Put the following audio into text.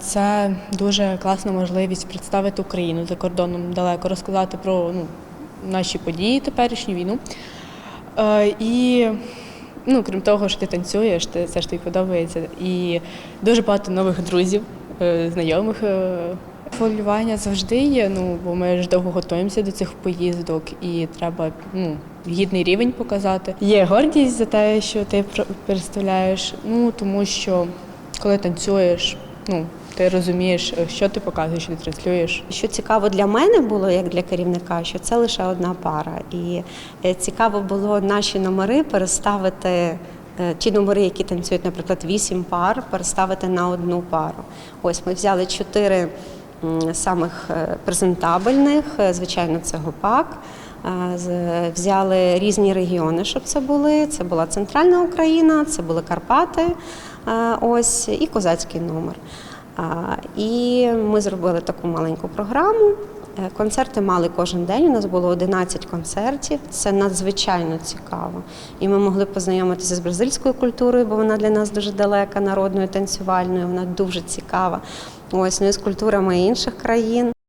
Це дуже класна можливість представити Україну за кордоном далеко, розказати про ну, наші події, теперішню війну. Е, І ну, крім того, що ти танцюєш, ти, це ж тобі подобається. І дуже багато нових друзів, е, знайомих. е. Хвилювання завжди є, ну бо ми ж довго готуємося до цих поїздок, і треба ну, гідний рівень показати. Є гордість за те, що ти представляєш. Ну тому що коли танцюєш, ну ти розумієш, е, що ти показуєш, що ти транслюєш. Що цікаво для мене було, як для керівника, що це лише одна пара. І е, цікаво було наші номери переставити. е, Ті номери, які танцюють, наприклад, вісім пар, переставити на одну пару. Ось ми взяли чотири самих презентабельних. Звичайно, це гопак. Взяли різні регіони, щоб це були. Це була центральна Україна, це були Карпати. Ось і козацький номер. І ми зробили таку маленьку програму. Е, Концерти мали кожен день. У нас було 11 концертів. Це надзвичайно цікаво. І ми могли познайомитися з бразильською культурою, бо вона для нас дуже далека, народною танцювальною. Вона дуже цікава. Ось ну і з культурами інших країн.